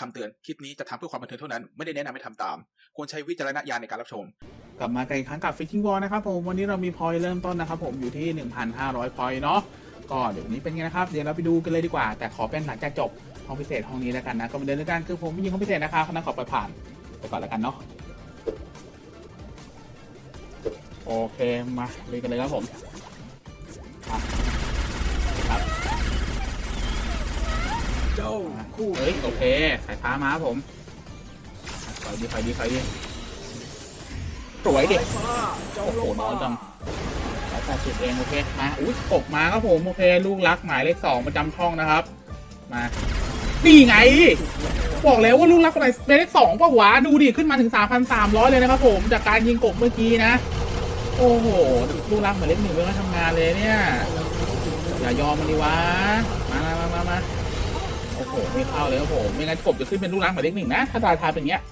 คำเตือนคลิปนี้จะทำเพื่อความบันเทิงเท่านั้น ไม่ได้แนะนำให้ทำตาม ควรใช้วิจารณญาณในการรับชม กลับมากันอีกครั้งกับ Fishing Wall นะครับผม วันนี้เรามีพอยต์เริ่มต้นนะครับผมอยู่ที่ 1,500พอยต์เนาะก็เดี๋ยวนี้เป็นไงนะครับ เดี๋ยวเราไปดูกันเลยดีกว่า แต่ขอเป็นหลังจากจบห้องพิเศษห้องนี้แล้วกันนะ ก็เหมือนเดิมแล้วกันคือผมไม่ยิงห้องพิเศษนะครับคณะขอปล่อยผ่านไปก่อนแล้วกันเนาะโอเคมาเล่นกันเลยครับผมาคู่เฮ้ยโอเคสายฟ้ามาครับผมไฟดีไฟดีไฟดีสวยดิโอ้โหน้อยจังร้อยแปดสิบเองโอเคมาอุ้ยกบมาครับผมโอเคลูกรักหมายเลขสองประจำช่องนะครับ มานี่ไง บอกแล้วว่าลูกรักหมายเลขสองป่ะหวาดูดิขึ้นมาถึงสามพันสามร้อยเลยนะครับผมจากการยิงกบเมื่อกี้นะ โอ้โหลูกรักหมายเลขหนึ่งไม่มาทำงานเลยเนี่ยอย่ายอมมันดิวะมามามามา โอ้โหไม่เข้าเลยครับผมไม่งั้นกบจะขึ้นเป็นลูกรักหมายเลขหนึ่งนะ ถ้าราคาเป็นเงี้ย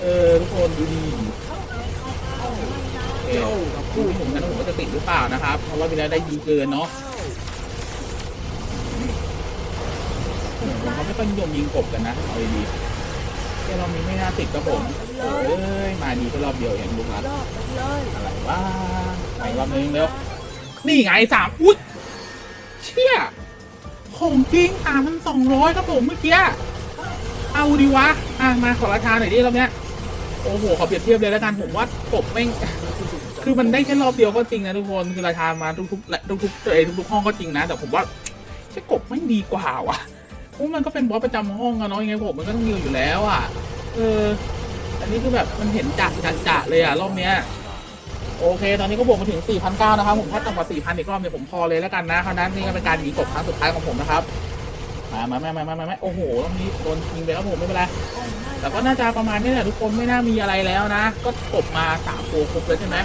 เออทุกคนดูดีเออคู่ผมนั้นผมก็จะติดหรือเปล่านะครับ เพราะว่าเวลาได้ยิงเกินเนาะเขาไม่ค่อยนิยมยิงกบกันนะเอาดีๆแค่รอบนี้ไม่น่าติดครับผมเอ้ยมาดีแค่รอบเดียวอย่างลูกรักอะไรวะไปรอบนึงเร็วนี่ไงสามอุ้ยเชี่ย ของจริงสามพันสองร้อยครับผมเมื่อกี้ เอาดีวะ อะ มาขอราคาหน่อยดิรอบเนี้ย โอ้โห ขอเปรียบเทียบเลยแล้วกันผมว่ากบแม่ง คือมันได้แค่รอบเดียวก็จริงนะทุกคน คือราคามาทุกๆและทุกๆเอยทุกๆห้องก็จริงนะ แต่ผมว่าใช่กบไม่งดีกว่าว่ะเพราะมันก็เป็นบอสประจำห้องอะเนาะยังไงผมมันก็ต้องมีอยู่แล้วอะ เออ อันนี้คือแบบมันเห็นจัดจัดจะเลยอะรอบเนี้ย โอเค ตอนนี้ก็บวกมาถึง 4,900 นะครับ ผมถ้าต่ำกว่า 4,000 อีกรอบเนี่ยผมพอเลยแล้วกันนะคราวนั้นนี่ก็เป็นการหนีกบครั้งสุดท้ายของผมนะครับ มามามามามามามาโอ้โหตรอบนี้โดนยิงไปแล้วผมไม่เป็นไร แต่ก็น่าจะประมาณนี้แหละทุกคนไม่น่ามีอะไรแล้วนะ ก็จบมาสามตัวครบเลยใช่ไหม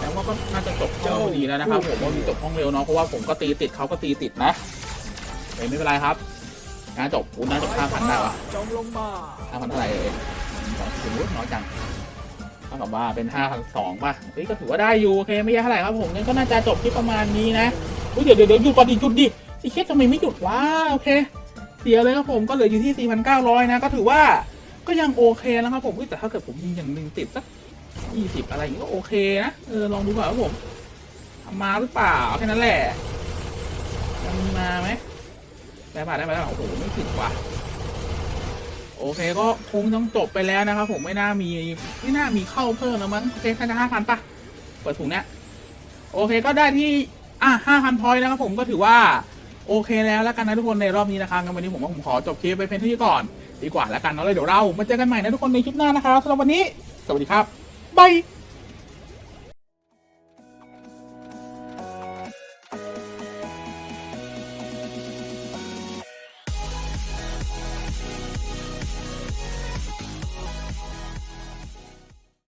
แล้วก็น่าจะจบห้องดีแล้วนะครับผมว่ามีจบห้องเร็วเนาะ เพราะว่าผมก็ตีติดเขาก็ตีติดนะไม่เป็นไรครับน่าจบกูน่าจบห้าพันได้วะจงลงมาห้าพันเท่าไหร่เอ่ยสองสิน้อยจัง ท่ากับว่าเป็นห้าพันสองป่ะเฮ้ยก็ถือว่าได้อยู่โอเคไม่แย่เท่าไหร่ครับผมงั้นก็น่าจะจบที่ประมาณนี้นะอุ๊ยเดี๋ยวเดี๋ยวเดี๋ยวหยุดก่อนดิหยุดดิไอ้เคสทำไมไม่หยุดวะโอเค เสียเลยครับผมก็เหลืออยู่ที่ 4,900 นะ ก็ถือว่าก็ยังโอเคนะครับผมเฮ้ยแต่ถ้าเกิดผมยิงอย่างหนึ่งติดสัก 20 อะไรอย่างงี้ก็โอเคนะเออลองดูก่อนครับผมมาหรือเปล่าแค่นั้นแหละยังมีมาไหมได้ป่ะได้ป่ะได้ป่ะโอ้โหไม่ผิดว่ะ โอเคก็คงต้องจบไปแล้วนะครับผมไม่น่ามีไม่น่ามีเข้าเพิ่มแล้วมั้งโอเคค่าจะห้าพันปะเปิดถุงเนี้ยโอเคก็ได้ที่อะห้าพันพอยต์นะครับผมก็ถือว่าโอเคแล้วแล้วกันนะทุกคนในรอบนี้นะครับงั้นวันนี้ผมว่าผมขอจบคลิปไปเพียงเท่านี้ก่อน ดีกว่าแล้วกันเนาะเลยเดี๋ยวเรามาเจอกันใหม่นะทุกคนในคลิปหน้านะครับสำหรับวันนี้ สวัสดีครับบาย